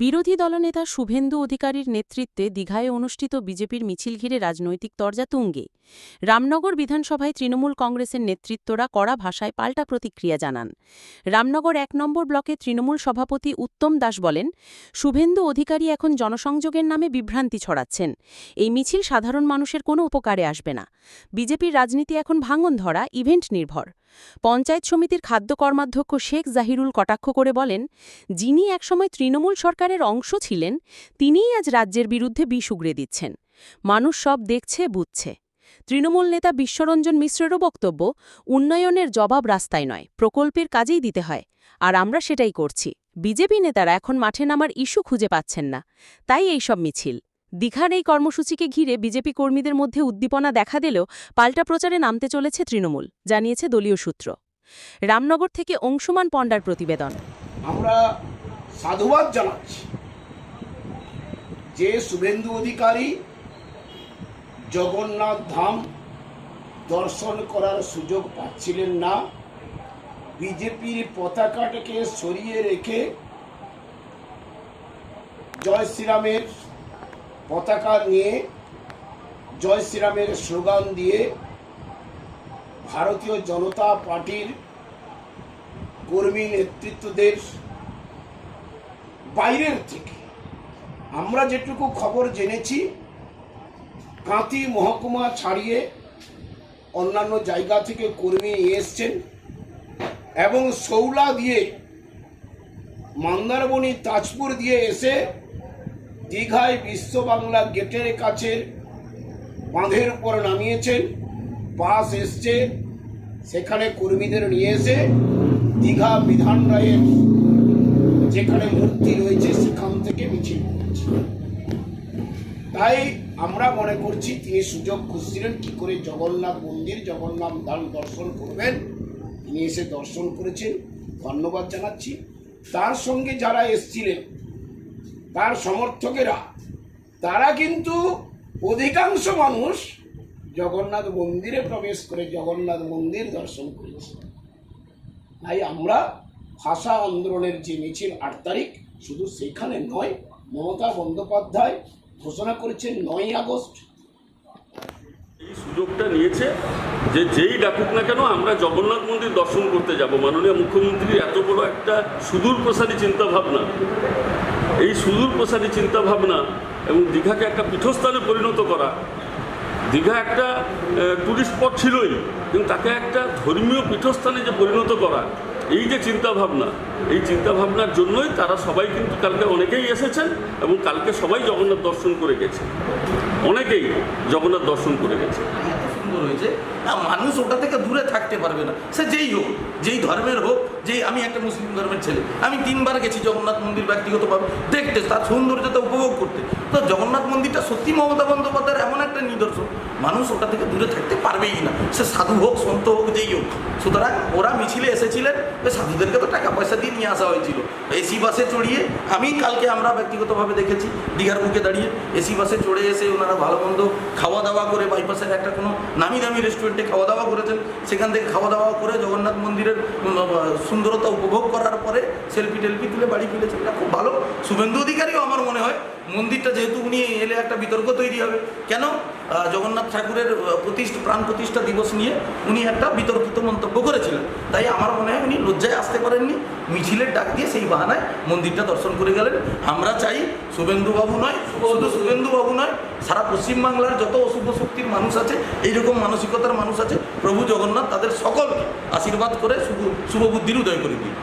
বিরোধী দলনেতা শুভেন্দু অধিকারীর নেতৃত্বে দীঘায় অনুষ্ঠিত বিজেপির মিছিল ঘিরে রাজনৈতিক তরজা তুঙ্গে। রামনগর বিধানসভায় তৃণমূল কংগ্রেসের নেতৃত্বরা কড়া ভাষায় পাল্টা প্রতিক্রিয়া জানান। রামনগর এক নম্বর ব্লকে তৃণমূল সভাপতি উত্তম দাস বলেন, শুভেন্দু অধিকারী এখন জনসংযোগের নামে বিভ্রান্তি ছড়াচ্ছেন। এই মিছিল সাধারণ মানুষের কোনো উপকারে আসবে না। বিজেপির রাজনীতি এখন ভাঙন ধরা ইভেন্ট নির্ভর। পঞ্চায়েত সমিতির খাদ্য কর্মাধ্যক্ষ শেখ জাহিরুল কটাক্ষ করে বলেন, যিনি একসময় তৃণমূল সরকারের অংশ ছিলেন, তিনিই আজ রাজ্যের বিরুদ্ধে বিষ উগড়ে দিচ্ছেন। মানুষ সব দেখছে, বুঝছে। তৃণমূল নেতা বিশ্বরঞ্জন মিশ্রেরও বক্তব্য, উন্নয়নের জবাব রাস্তায় নয়, প্রকল্পের কাজেই দিতে হয়। আর আমরা সেটাই করছি। বিজেপি নেতারা এখন মাঠে নামার ইস্যু খুঁজে পাচ্ছেন না। তাই এইসব মিছিল। দীঘার এই কর্মসূচিকে ঘিরে বিজেপি কর্মীদের মধ্যে উদ্দীপনা দেখা দিলেও পাল্টা প্রচারে নামতে চলেছে তৃণমূল, জানিয়েছে দলীয় সূত্র। রামনগর থেকে অংশুমান পণ্ডার প্রতিবেদন। আমরা সাধুবাদ জানাচ্ছি যে শুভেন্দু অধিকারী জগন্নাথ ধাম দর্শন করার সুযোগ পাচ্ছিলেন না। বিজেপির পতাকাটাকে সরিয়ে রেখে জয় শ্রীরামের পতাকা নিয়ে জয় শ্রীরামের স্লোগান দিয়ে ভারতীয় জনতা পার্টির কর্মী নেতৃত্বদের বাইরের থেকে আমরা যেটুকু খবর জেনেছি কাঁতি মহকুমা ছাড়িয়ে অন্যান্য জায়গা থেকে কর্মী এসছেন এবং শৌলা দিয়ে, মন্দারমণি, তাজপুর দিয়ে এসে দীঘায় বিশ্ব বাংলা গেটের কাছে বাঁধের উপর নামিয়েছেন। বাস এসছে। সেখানে কর্মীদের নিয়ে এসে দীঘা বিধান রায়ের যেখানে মূর্তি রয়েছে, সেখান থেকে মিছিল তাই আমরা মনে করছি, তিনি সুযোগ খুঁজছিলেন কি করে জগন্নাথ মন্দির, জগন্নাথ ধাম দর্শন করবেন। তিনি এসে দর্শন করেছেন। ধন্যবাদ জানাচ্ছি। তার সঙ্গে যারা এসছিলেন তার সমর্থকেরা। তারা কিন্তু অধিকাংশ মানুষ জগন্নাথ মন্দিরে প্রবেশ করে জগন্নাথ মন্দির দর্শন করেছে। তাই আমরা ভাষা আন্দোলনের যে মিছিল আট তারিখ, শুধু সেখানে নয়, মমতা বন্দ্যোপাধ্যায় ঘোষণা করেছেন নয় আগস্ট। এই সুযোগটা নিয়েছে যে যেই ডাকুক না কেন আমরা জগন্নাথ মন্দির দর্শন করতে যাব। মাননীয় মুখ্যমন্ত্রীর এত বড় একটা সুদূর প্রসারী চিন্তাভাবনা। এই সুদূর প্রসারী চিন্তাভাবনা এবং দীঘাকে একটা পীঠস্থানে পরিণত করা। দীঘা একটা টুরিস্ট স্পট ছিলই, কিন্তু তাকে একটা ধর্মীয় পীঠস্থানে যে পরিণত করা, এই যে চিন্তাভাবনা, এই চিন্তাভাবনার জন্যই তারা সবাই কিন্তু কালকে অনেকেই এসেছেন এবং কালকে সবাই জগন্নাথ দর্শন করে গেছে। অনেকেই জগন্নাথ দর্শন করে গেছে। রয়েছে না মানুষ ওটা থেকে দূরে থাকতে পারবে না। সে যেই হোক, যেই ধর্মের হোক, যেই আমি একটা মুসলিম ধর্মের ছেলে, আমি তিনবার গেছি জগন্নাথ মন্দির ব্যক্তিগতভাবে, দেখতে, তার সৌন্দর্যতা উপভোগ করতে। তো জগন্নাথ মন্দিরটা সত্যি মমতা বন্দ্যোপাধ্যায়ের নিদর্শন। মানুষ ওটা থেকে দূরে থাকতে পারবেই না। সে সাধু হোক, সন্ত হোক, যেই হোক। সুতরাং ওরা মিছিলে এসেছিলেন ওই সাধুদেরকে তো টাকা পয়সা দিয়ে নিয়ে আসা হয়েছিল। এসি বাসে চড়িয়ে, আমি কালকে আমরা ব্যক্তিগতভাবে দেখেছি, দীঘার বুকে দাঁড়িয়ে এসি বাসে চড়ে এসে ওনারা ভালো মন্দ খাওয়া দাওয়া করে বাইপাসের একটা কোনো নামি দামি রেস্টুরেন্টে খাওয়া দাওয়া করেছেন। সেখান থেকে খাওয়া দাওয়া করে জগন্নাথ মন্দিরের সুন্দরতা উপভোগ করার পরে সেলফি টেলফি তুলে বাড়ি ফিরেছেন। এটা খুব ভালো। শুভেন্দু অধিকারীও আমার মনে হয়, মন্দিরটা যেহেতু উনি এলে একটা বিতর্ক তৈরি হবে। কেন? জগন্নাথ ঠাকুরের প্রতিষ্ঠা, প্রাণ প্রতিষ্ঠা দিবস নিয়ে উনি একটা বিতর্কিত মন্তব্য করেছিলেন। তাই আমার মনে হয় উনি লজ্জায় আসতে পারেননি। মিছিলের ডাক দিয়ে সেই বাহানায় মন্দিরটা দর্শন করে গেলেন। আমরা চাই শুভেন্দুবাবু নয়, শুধু শুভেন্দুবাবু নয়, সারা পশ্চিমবাংলার যত অশুভ শক্তির মানুষ আছে, এইরকম মানসিকতার মানুষ আছে, প্রভু জগন্নাথ তাদের সকলকে আশীর্বাদ করে শুভ শুভ বুদ্ধির উদয় করে দিই